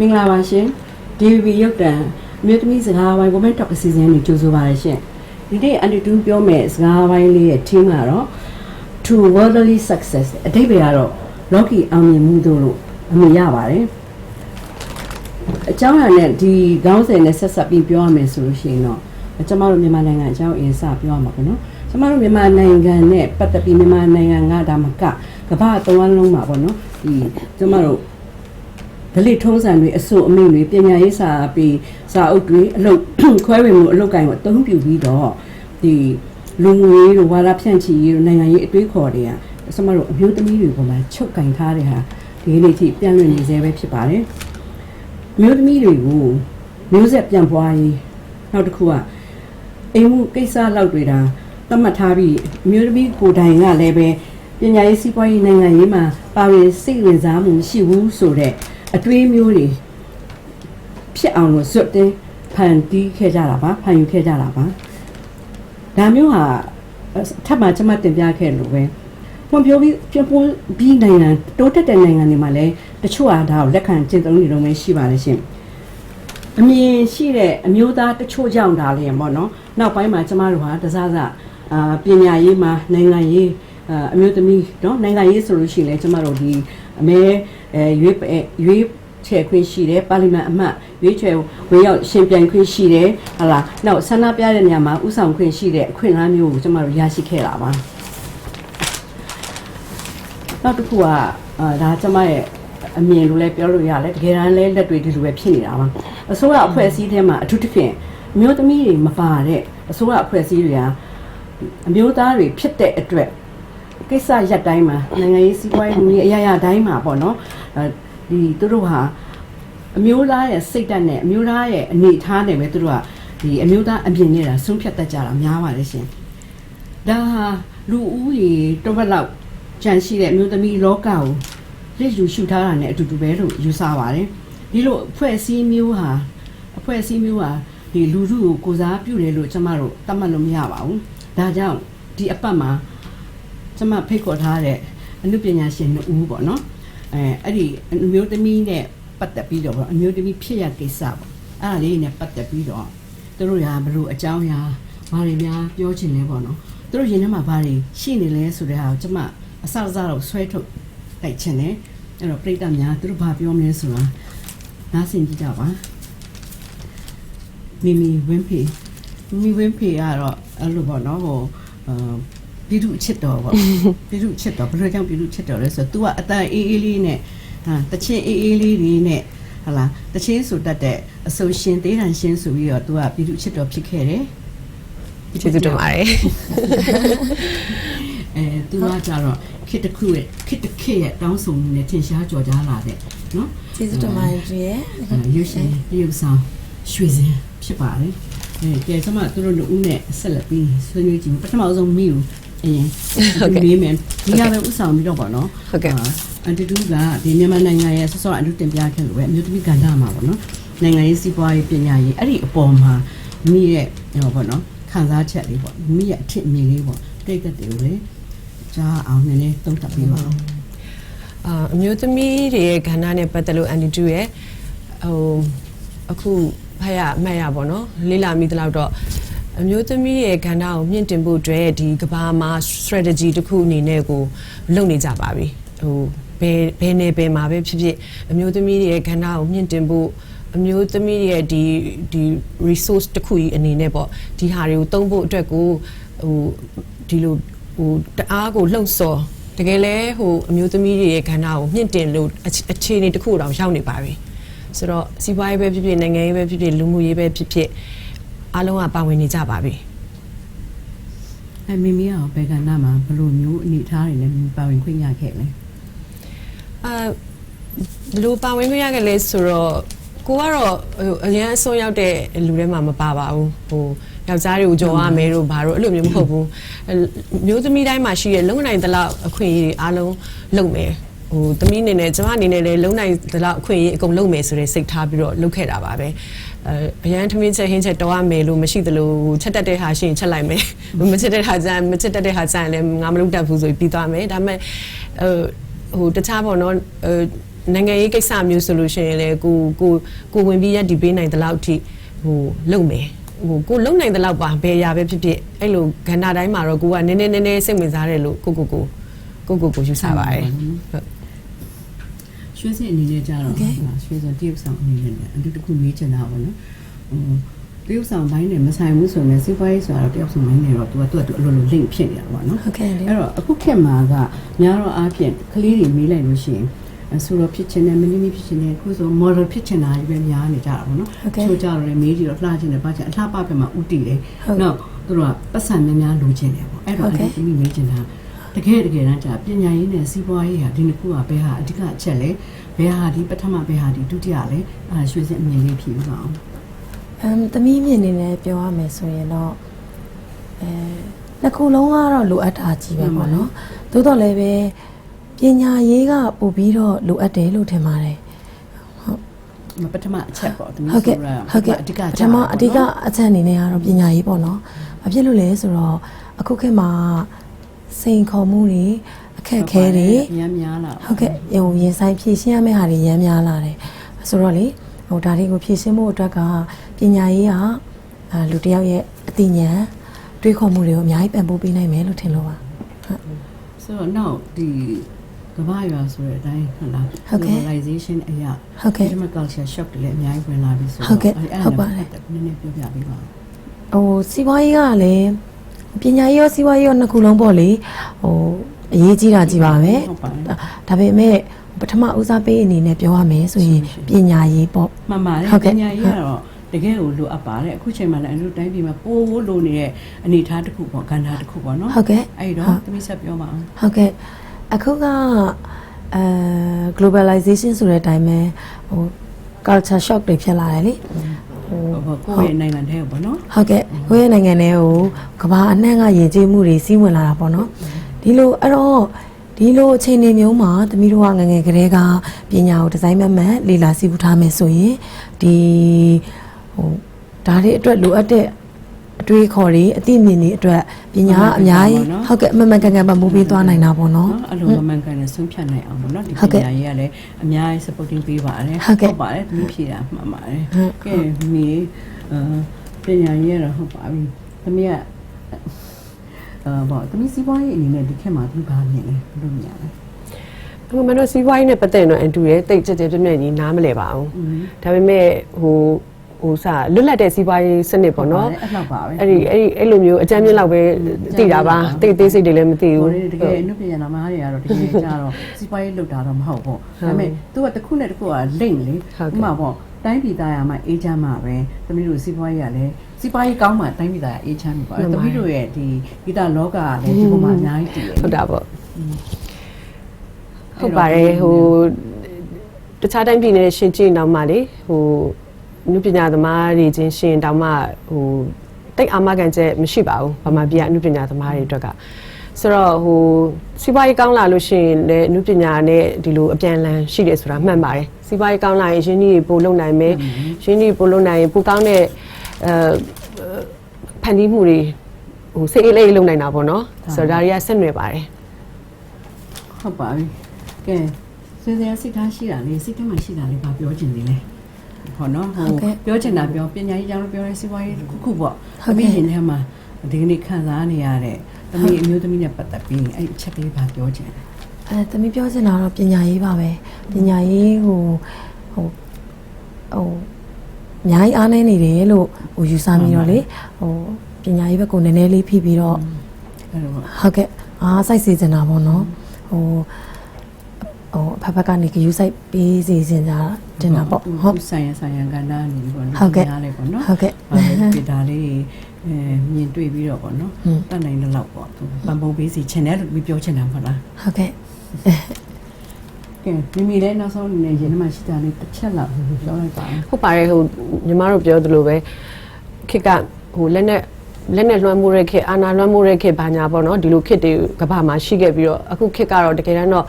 မင်္ဂလာပါရှင် DVB ရုပ်တံအမျိုးသမီးစကားဝိုင်း Women Talk အစီအစဉ်ကိုကြိုဆိုပါရရှင်ဒီနေ့အန်တီတူပြောမယ်စကားဝိုင်းလေးရဲ့ team ကတော့ to worldly success အတိတ်ပဲကတော့လောကီအောင်မြင်မှုတို့လို့အမည်ရပါတယ်အကြောင်းအရာနဲ့ဒီခေါင်းစဉ်နဲ့ဆက်ဆက်ပြီးပြောရမယ်ဆိုလို့ရှိရင်တော့ကျမတို့မြန်မာနိုင်ငံအကြောင်းအရင်စပြောရမှာပေါ့နော်ကျမတို့မြန်မာနိုင်ငံနဲ့ပတ်သက်ပြီးမြန်မာနိုင်ငံကဒါမကကမ္ဘာအသုံးအလုံးမှာပေါ့နော်ဒီကျမတို့ ဒလိထုံးစံတွေအစိုးအမိန့်တွေပညာရေးစာပေစာအုပ်တွေအလုပ်ခွဲဝေမှုအလုပ်ကိုင်ကိုအသုံးပြုပြီးတော့ဒီလူငွေတို့ဝါဒဖြန့်ချီရေးတို့နိုင်ငံရေးအတွေးခေါ်တွေကစမတို့အမျိုးသမီးတွေပေါ်မှာချုပ်ကင်ထားတဲ့ဟာဒီနေ့ထိပြန်လွင်နေသေးပဲဖြစ်ပါတယ်အမျိုးသမီးတွေကိုမျိုးဆက်ပြန်ပွားရေးနောက်တစ်ခုကအိမ်မှုကိစ္စလောက်တွေဒါသတ်မှတ်ထားပြီးအမျိုးသမီးကိုယ်တိုင်ကလည်းပဲပညာရေးစီးပွားရေးနိုင်ငံရေးမှာပါဝင်စိတ်ဝင်စားမှုမရှိဘူးဆိုတော့ အတွေးမျိုးတွေဖြစ်အောင်လို့ဇွတ်တင်းဖန်တီးခဲ့ကြတာပါဖန်ယူခဲ့ကြတာပါဒါမျိုးဟာထပ်မကျွန်မတင်ပြခဲ့လို့ပဲဖွံ့ဖြိုးပြီးပြပွန်းပြီးနိုင်ငံတိုးတက်တဲ့နိုင်ငံတွေမှာလည်းတချို့ဟာဒါကိုလက်ခံကျင့်သုံးနေတော့မှရှိပါလေရှင်အမြင်ရှိတဲ့အမျိုးသားတချို့ကြောင့်ဒါလည်းပေါ့နော်နောက်ပိုင်းမှာကျမတို့ဟာတစားစအာပညာရေးမှာနိုင်ငံရေးအာအမျိုးသမီးเนาะနိုင်ငံရေးဆိုလို့ရှိရင်လည်းကျမတို့ဒီ အမဲအဲရွေးအဲရွေးချယ်ခွင့်ရှိတယ်ပါလီမန်အမတ်ရွေးချယ်ဝင်ရောက်ရှင်ပြိုင်ခွင့်ရှိတယ်ဟာလားနောက်ဆန္ဒပြတဲ့နေရာမှာဥဆောင်ခွင့်ရှိတဲ့အခွင့်အလမ်းမျိုးကိုကျမတို့ရရှိခဲ့တာပါနောက်တစ်ခုကအာဒါကျမရဲ့အမြင်လို့လည်းပြောလို့ရတယ်တကယ်တမ်းလည်းလက်တွေဒီလိုပဲဖြစ်နေတာပါအစိုးရအဖွဲ့အစည်းထဲမှာအထူးသဖြင့်အမျိုးသမီးတွေမပါတဲ့အစိုးရအဖွဲ့အစည်းတွေဟာအမျိုးသားတွေဖြစ်တဲ့အတွက် ကိစ္စရက်တိုင်းမှာနိုင်ငံရေးစီးပွားရေးလူကြီးအရာရာတိုင်းမှာပေါ့နော်အဲဒီသူတို့ဟာအမျိုးသားရဲ့စိတ်ဓာတ်နဲ့အမျိုးသားရဲ့အနေအထားနဲ့ပဲသူတို့ကဒီအမျိုးသားအမြင်နဲ့တာဆုံးဖြတ်တတ်ကြတာများပါတယ်ရှင်ဒါဟာလူဦးရေတစ်ဝက်လောက်ကြံရှိတဲ့အမျိုးသမီးလောကကိုလက်ယူရှုထားတာနဲ့အတူတူပဲလို့ယူဆပါတယ်ဒီလိုအဖွဲ့အစည်းမျိုးဟာအဖွဲ့အစည်းမျိုးဟာဒီလူထုကိုကိုစားပြုတယ်လို့ကျမတို့သတ်မှတ်လို့မရပါဘူးဒါကြောင့်ဒီအပတ်မှာ ကျမဖိတ်ခေါ်ထားတဲ့အနုပညာရှင်နှစ်ဦးပေါ့နော်အဲအဲ့ဒီအမျိုးသမီးနဲ့ပတ်သက်ပြီးတော့ပေါ့အမျိုးသမီးဖြစ်ရကိစ္စပေါ့အဲ့ဒါလေးနဲ့ပတ်သက်ပြီးတော့သူတို့ရာဘလို့အကြောင်းအရာဘာတွေများပြောချင်လဲပေါ့နော်သူတို့ရင်ထဲမှာဘာတွေရှိနေလဲဆိုတဲ့ဟာကိုကျမအစအစတော့ဆွဲထုတ်တိုက်ချင်တယ်အဲ့တော့ပြိတ္တများသူတို့ဘာပြောမလဲဆိုတာနားဆင်ကြည့်ကြပါမီမီဝင်းဖေမီမီဝင်းဖေကတော့အဲ့လိုပေါ့နော်ဟိုအာ ပြည်သူအချစ်တော်ပေါ့ ပြည်သူအချစ်တော်ဘယ်လိုကြောင့်ပြည်သူအချစ်တော်လဲဆိုတော့ तू ကအတန်အေးအေးလေးနဲ့ဟာတချင်းအေးအေးလေးတွေနဲ့ဟာလားတချင်းဆိုတတ်တဲ့အဆိုရှင်သေးတန်ရှင်ဆိုပြီးတော့ तू ကပြည်သူအချစ်တော်ဖြစ်ခဲ့တယ် ကျေးဇူးတင်ပါတယ် အဲ तू ကကြတော့ခစ်တစ်ခုရဲ့ခစ်တစ်ခေတ်ရဲ့တောင်းဆိုမှုနဲ့ထင်ရှားကြော်ကြားလာတဲ့နော် ကျေးဇူးတင်ပါတယ်ကြီးရဲ့ အဲရွှေရှင်တရုပ်ဆောင်ရွှေစင်ဖြစ်ပါတယ်အဲကဲကျွန်မတို့တို့ဦးနဲ့ဆက်လက်ပြီးဆွေးနွေးကြည့်မယ်ပထမဆုံးမိကို အရင်မေးမယ်ဒီကပဲဥဆောင်ပြီးတော့ပေါ့နော်ဟုတ်ကဲ့အန်တီတူကဒီမြန်မာနိုင်ငံရဲ့ဆော့ဆော့အန်တူတင်ပြခဲ့လို့ပဲအမျိုးသမီးကဏ္ဍမှာပေါ့နော်နိုင်ငံရေးစီးပွားရေးပညာရေးအဲ့ဒီအပေါ်မှာမိရဲ့ဟောပေါ့နော်ခံစားချက်လေးပေါ့မိရဲ့အထစ်အမြင်လေးပေါ့တိတ်တက်တယ်လေကြားအောင်နည်းနည်းသုံးသပ်ပေးပါဦးအာအမျိုးသမီးတွေရဲ့ကဏ္ဍနဲ့ပတ်သက်လို့အန်တီတူရဲ့ဟိုအခုဖတ်ရအမှတ်ရပါတော့လေးလာမိသလောက်တော့ အမျိုးသမီးရဲ့ကဏ္ဍကိုမြင့်တင်ဖို့အတွက်ဒီကဘာမှာ strategy တစ်ခုအနေနဲ့ကိုလုပ်နေကြပါပြီဟိုဘယ်ဘယ်နယ်ပယ်မှာပဲဖြစ်ဖြစ်အမျိုးသမီးတွေရဲ့ကဏ္ဍကိုမြင့်တင်ဖို့အမျိုးသမီးတွေရဲ့ဒီဒီ resource တစ်ခုကြီးအနေနဲ့ပေါ့ဒီဟာတွေကိုသုံးဖို့အတွက်ကိုဟိုဒီလိုဟိုတအားကိုလှုံ့ဆော်တကယ်လဲဟိုအမျိုးသမီးတွေရဲ့ကဏ္ဍကိုမြင့်တင်လို့အခြေအခြေအနေတစ်ခုတောင်ရောက်နေပါပြီဆိုတော့စီးပွားရေးပဲဖြစ်ဖြစ်နိုင်ငံရေးပဲဖြစ်ဖြစ်လူမှုရေးပဲဖြစ်ဖြစ် အားလုံးကပါဝင်နေကြပါပြီအဲမိမိရောဘယ်ကဏ္ဍမှာဘယ်လိုမျိုးအနေအထားတွေနဲ့ပါဝင်ခွင့်ရခဲ့လဲအာဘယ်လိုပါဝင်ခွင့်ရခဲ့လဲဆိုတော့ကိုကတော့ဟိုအရန်အစွန်းရောက်တဲ့လူထဲမှာမပါပါဘူးဟိုယောက်ျားတွေကိုကြော်ရမယ်တို့ဘာတို့အဲ့လိုမျိုးမဟုတ်ဘူးအဲမျိုးသမီးတိုင်းမှာရှိတဲ့လုံနိုင်သလောက်အခွင့်အရေးတွေအားလုံးလုပ်မယ် ဟိုသမီးအနေနဲ့ကျမအနေနဲ့လည်းလုံနိုင်သလောက်အခွင့်အရေးအကုန်လုပ်မယ်ဆိုတဲ့စိတ်ထားပြီးတော့လုပ်ခဲ့တာပါပဲအဲအရန်ထမင်းချက်ဟင်းချက်တော်ရမယ်လို့မရှိသလိုချက်တက်တဲ့ဟာရှိရင်ချက်လိုက်မယ်မချက်တဲ့ဟာကျရင်မချက်တက်တဲ့ဟာကျရင်လည်းငါမလုပ်တတ်ဘူးဆိုပြီးပြီးသွားမယ်ဒါပေမဲ့ဟိုဟိုတခြားပေါ့နော်ဟိုနိုင်ငံရေးကိစ္စမျိုးဆိုလို့ရှိရင်လေကိုကိုကိုဝင်ပြီးရက်ဒီပေးနိုင်တဲ့လောက်ထိဟိုလုံမယ်ဟိုကိုလုံနိုင်တဲ့လောက်ပါဘယ်အရာပဲဖြစ်ဖြစ်အဲ့လိုကဏ္ဍတိုင်းမှာတော့ကိုကနည်းနည်းနည်းနည်းစိတ်ဝင်စားတယ်လို့ကိုကိုကိုကိုကိုကိုယူဆပါတယ်ဟုတ် ရွှေစင်အနေနဲ့ကြတော့ရွှေစင်တရုတ်ဆောင်အနေနဲ့လည်းအတူတခုမေးချင်တာပေါ့နော်ဟိုတရုတ်ဆောင်ဘိုင်းနဲ့မဆိုင်ဘူးဆိုရင်စီးပွားရေးဆိုတော့တရုတ်ဆောင်ဘိုင်းနဲ့တော့သူကသူကသူအလိုလို link ဖြစ်နေတာပေါ့နော်ဟုတ်ကဲ့လေအဲ့တော့အခုခေတ်မှာကများတော့အားဖြင့်ကလေးတွေမေးလိုက်လို့ရှိရင်အဆိုတော့ဖြစ်ချင်တယ်မင်းမီးဖြစ်ချင်တယ်အခုဆို model ဖြစ်ချင်တာကြီးပဲများနေကြတာပေါ့နော်ချိုးကြတော့လည်းမေးကြည့်တော့လှချင်တယ်ပါချင်အလှပပဲမှာဥတီတယ်နောက်သူတို့ကပတ်စံများများလိုချင်တယ်ပေါ့အဲ့တော့အဲ့ဒီမေးချင်တာ တကယ်တကယ်တမ်းကျပညာရေးနဲ့စီးပွားရေးဟာဒီနှစ်ခုကဘယ်ဟာအဓိကအချက်လဲဘယ်ဟာဒီပထမဘယ်ဟာဒီဒုတိယလဲအဲရွှေစင်အမြင်လေးဖြေပါအောင်အမ်သမီးမြင်နေနဲ့ပြောရမယ်ဆိုရင်တော့အဲနှစ်ခုလုံးကတော့လိုအပ်တာကြီးပဲပေါ့နော်သို့တော်လည်းပဲပညာရေးကပို့ပြီးတော့လိုအပ်တယ်လို့ထင်ပါတယ်ပထမအချက်ပေါ့တမီးဟုတ်ကဲ့ဆိုတာဟုတ်ကဲ့အဓိကပထမအဓိကအချက်အနေနဲ့ကတော့ပညာရေးပေါ့နော်။ဘာဖြစ်လို့လဲဆိုတော့အခုခေတ်မှာ စိန်ခေါ်မှုတွေအခက်အခဲတွေအများများလာဟုတ်ကဲ့ဟိုရင်ဆိုင်ဖြည့်ရှင်းရမယ့်ဟာတွေရမ်းများလာတယ်။ဆိုတော့လေဟိုဒါတွေကိုဖြည့်ရှင်းဖို့အတွက်ကပညာရေးကအာလူတစ်ယောက်ရဲ့အသိဉာဏ်တွေးခေါ်မှုတွေကိုအများကြီးပံ့ပိုးပေးနိုင်မယ်လို့ထင်လို့ပါ။ဆိုတော့နောက်ဒီကမ္ဘာရွာဆိုတဲ့အတိုင်းဟုတ်လားဟုတ်ကဲ့ globalization အရာဟုတ်ကဲ့ဒီမှာ culture shock တွေလည်းအများကြီးဝင်လာပြီဆိုဟုတ်ကဲ့အဲ့ဒါဟုတ်ပါတယ်နည်းနည်းပြောပြပေးပါဦးဟိုစီးပွားရေးကလည်း ပညာရေးရောစီးပွားရေးရောနှစ်ခုလုံးပေါ့လေဟိုအရေးကြီးတာကြီးပါပဲဟုတ်ပါတယ် ဒါဒါပေမဲ့ပထမဦးစားပေးအနေနဲ့ပြောရမယ်ဆိုရင်ပညာရေးပေါ့မှန်ပါတယ်ဟုတ်ပကဲ့ညာရေးကတော့တကယ်ကိုလိုအပ်ပါတယ်အခုချိန်မှာလည်းအလူတိုင်းပြည်မှာပိုးဖို့လိုနေတဲ့အနေအထားတစ်ခုပေါ့ကဏ္ဍတစ်ခုပေါ့နော်ဟုတ်ကဲ့ အဲ့တော့သမီးဆက်ပြောပါအောင် ဟုတ်ကဲ့အခုကအဲ globalization ဆိုတဲ့အတိုင်းပဲဟို culture shock တွေဖြစ်လာတယ်လေဟိုဟို ကိုယ့်ရဲ့နိုင်ငံထဲကိုပေါ့နော်ဟုတ်ကဲ့ကိုယ့်ရဲ့နိုင်ငံထဲကိုကဘာအနှံ့ကယဉ်ကျေးမှုတွေစီးဝင်လာတာပေါ့နော်ဒီလိုအဲ့တော့ဒီလိုအခြေအနေမျိုးမှာသမီးတို့ကငယ်ငယ်ကလေးကပညာကိုဒီဇိုင်းမမှန်လေ့လာစီးပူးထားမယ်ဆိုရင်ဒီဟိုဒါတွေအတွက်လိုအပ်တဲ့ အတွေးအခေါ်တွေအသိမြင်တွေအတွက်ပညာကအများကြီးဟုတ်ကဲ့အမှန်မှန်ကန်ကန်ပံ့ပိုးပေးသွားနိုင်တာပေါ့နော်နော်အဲ့လိုမမှန်ကန်တဲ့ဆုံးဖြတ်နိုင်အောင်ပေါ့နော်ဒီဟုတ်ပကဲ့ညာရေးကလည်းအများကြီး supporting ပေးပါတယ်ဟုတ်ကဲ့ပါတယ်သမီးဖြေတာမှန်ပါတယ်ဟုတ်ကဲမိအာပညာရေးရတော့ဟုတ်ပါပြီသမီးကအာဘောသမီးစီးပွားရေးအနေနဲ့ဒီခက်မှာသူဘာမြင်လဲဘယ်လိုမြင်လဲအခုမတို့စီးပွားရေးနဲ့ပတ်သက်ရင်တော့အန်တူရဲ့တိတ်ကြက်ကြက်ပြည့်ပြည့်ကြီးနားမလဲပါဘူးဒါပေမဲ့ဟို ဟိုစာလွတ်လပ်တဲ့စီးပွားရေးစနစ်ပေါ့နော်အဲ့လောက်ပါပဲအဲ့ဒီအဲ့ဒီအဲ့လိုမျိုးအကြမ်းမြင့်လောက်ပဲသိတာပါတိတ်သေးစိတ်တွေလည်းမသိဟိုဘူးလေတကယ်အနုပညာသမားတွေကတော့တကယ်ကြတော့စီးပွားရေးလုပ်တာတော့မဟုတ်ဘူးဒါပေမဲ့သူကတစ်ခုနဲ့တစ်ခုက link လေဥပမာပေါ့တိုင်းပြည်သားရမှာအေးချမ်းမှာပဲသမီးတို့စီးပွားရေးကလည်းစီးပွားရေးကောင်းမှတိုင်းပြည်သားရအေးချမ်းပြီပေါ့သမီးတို့ရဲ့ဒီဂီတလောကကလည်းဒီပုံမှာအများကြီးတည်တယ်ဟုတ်တာပေါ့ဟုတ်ပါတယ်ဟိုတခြားတိုင်းပြည်နဲ့ရှင်ကြည့်တော့မှလေဟို နုပညာသမားတွေချင်းရှင်တောင်မှဟိုတိတ်အာမခံချက်မရှိပါဘူးဗမာပြည်ကအနုပညာသမားတွေအတွက်ကဆိုတော့ဟိုစီးပွားရေးကောင်းလာလို့ရှိရင်လည်းအနုပညာနဲ့ဒီလိုအပြန်အလှန်ရှိတယ်ဆိုတာမှန်ပါတယ်စီးပွားရေးကောင်းလာရင်ရင်းနှီးတွေပို့လုံနိုင်မယ်ရင်းနှီးပို့လုံနိုင်ရင်ပိုကောင်းတဲ့အဲဖန်တီးမှုတွေဟိုစိတ်အေးလေးလုံနိုင်တာပေါ့နော်ဆိုတော့ဒါတွေကဆက်နွယ်ပါတယ်ဟုတ်ပါပြီကဲဆွေးစရာစိတ်ထားရှိတာလေစိတ်ထဲမှာရှိတာလေးဘာပြောချင်သေးလဲ ဟောနော်ဟိုပြောချင်တာပြောပညာရေးကြောင့်ပြောရဲစီးပွားရေးခုခုပေါ့သမီးရင်ထဲမှာဒီကနေ့ခံစားနေရတဲ့သမီးအမျိုးသမီးနဲ့ပတ်သက်ပြီးအဲ့အချက်ကလေးဘာပြောချင်လဲအဲသမီးပြောချင်တာတော့ပညာရေးပါပဲပညာရေးဟိုဟိုဟိုအများကြီးအားနည်းနေတယ်လို့ဟိုယူဆမိတော့လေဟိုပညာရေးဘက်ကိုနည်းနည်းလေးဖိပြီးတော့အဲ့လိုပေါ့ဟုတ်ကဲ့အားစိုက်စေချင်တာပေါ့နော်ဟို ဟိုအဖက်ဖက်ကနေကယူစိုက်ပေးစီစဉ်ကြတင်တာပေါ့ဟုတ်သူဆိုင်ရဆိုင်ရကဏ္ဍနေပြီးပေါ့နော်ဟုတ်ကဲ့ညားလေးပေါ့နော်ဟုတ်ကဲ့အဲဒီဒါလေးအဲမြင်တွေ့ပြီးတော့ပေါ့နော်ဟွန်းတတ်နိုင်တဲ့လောက်ပေါ့သူပန်ပုံပေးစီချင်တယ်လို့ပြီးပြောချင်တာမဟုတ်လားဟုတ်ကဲ့ကဲမိမိလည်းနောက်ဆုံးအနေနဲ့ရင်ထဲမှာရှိတာလေးတစ်ချက်လောက်ပြောလိုက်ပါဦးဟုတ်ပါတယ်ဟိုညီမတို့ပြောသလိုပဲခစ်ကဟိုလက်နဲ့လက်နဲ့လွှမ်းမိုးတဲ့ခစ်အာနာလွှမ်းမိုးတဲ့ခစ်ဘာညာပေါ့နော်ဒီလိုခစ်တွေကဘာမှာရှိခဲ့ပြီးတော့အခုခစ်ကတော့တကယ်တမ်းတော့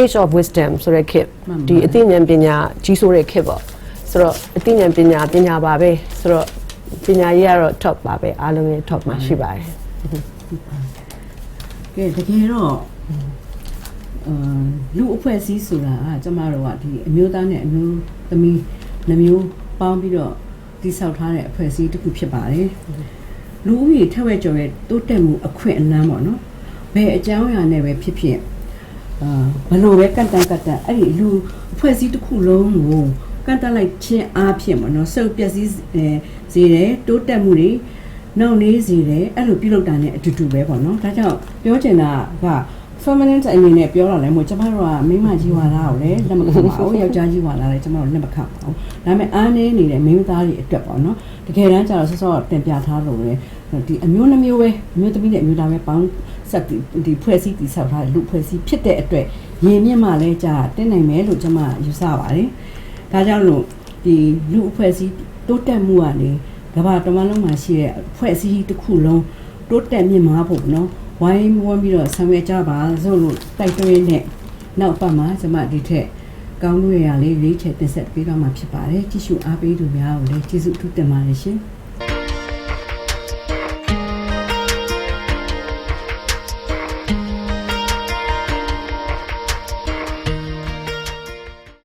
age of wisdom ဆိုတဲ့ခစ်ဒီအသိဉာဏ်ပညာကြီးဆိုတဲ့ခစ်ပေါ့ဆိုတော့အသိဉာဏ်ပညာပညာပါပဲဆိုတော့ပညာရေးကတော့ top ပါပဲအားလုံးရဲ့ top မှာရှိပါတယ်ကဲတကယ်တော့အာလူအဖွဲ့အစည်းဆိုတာကကျမတို့ကဒီအမျိုးသားနဲ့အမျိုးသမီးနှမျိုးပေါင်းပြီးတော့တိဆောက်ထားတဲ့အဖွဲ့အစည်းတစ်ခုဖြစ်ပါတယ်လူဦးရေထက်ဝက်ကျော်ရဲ့တိုးတက်မှုအခွင့်အလမ်းပေါ့နော်ဘယ်အကြောင်းအရာနဲ့ပဲဖြစ်ဖြစ်အာ ဘယ်လိုပဲကန့်တန်းကန့်တန်းအဲ့ဒီလူအဖွဲ့အစည်းတစ်ခုလုံးကိုကန့်တန်းလိုက်ခြင်းအားဖြင့်မနော်စုပ်ပျက်စီးအဲစေတယ်တိုးတက်မှုတွေနှောင့်နှေးစေတယ်အဲ့လိုပြုလုပ်တာ ਨੇ အတူတူပဲပေါ့နော်ဒါကြောင့်ပြောချင်တာက feminine အနေနဲ့ပြောတာလည်းမဟုတ်ကျမတို့ကမိန်းမကြီးဝါလာကိုလည်းလက်မခံပါဘူးယောက်ျားကြီးဝါလာလည်းကျမတို့လက်မခံပါဘူးဒါပေမဲ့အားနည်းနေတဲ့မိန်းမသားတွေအတွက်ပေါ့နော်တကယ်တမ်းကျတော့ဆော့ဆော့တင်ပြထားလို့လေ ဒီအမျိုးနှမျိုးပဲအမျိုးသမီးနဲ့အမျိုးသားပဲပေါင်းဆက်ပြီးဒီဖွဲ့စည်းတည်ဆောက်ထားတဲ့လူဖွဲ့စည်းဖြစ်တဲ့အတွက်ရင်းမြစ်မှလည်းကြာတက်နိုင်မယ်လို့ကျမယူဆပါတယ်ဒါကြောင့်လို့ဒီလူအဖွဲ့စည်းတိုးတက်မှုကနေကမ္ဘာတမန်လုံးမှာရှိတဲ့ဖွဲ့စည်းတစ်ခုလုံးတိုးတက်မြင့်မားဖို့နော်ဝိုင်းဝန်းပြီးတော့ဆောင်ရွက်ကြပါစို့လို့တိုက်တွန်းနဲ့နောက်ပတ်မှာကျမဒီထက်ကောင်းလို့ရလေးရွေးချယ်တင်ဆက်ပေးတော့မှာဖြစ်ပါတယ်ကြည့်ရှုအားပေးသူများကိုလည်းကျေးဇူးအထူးတင်ပါတယ်ရှင်။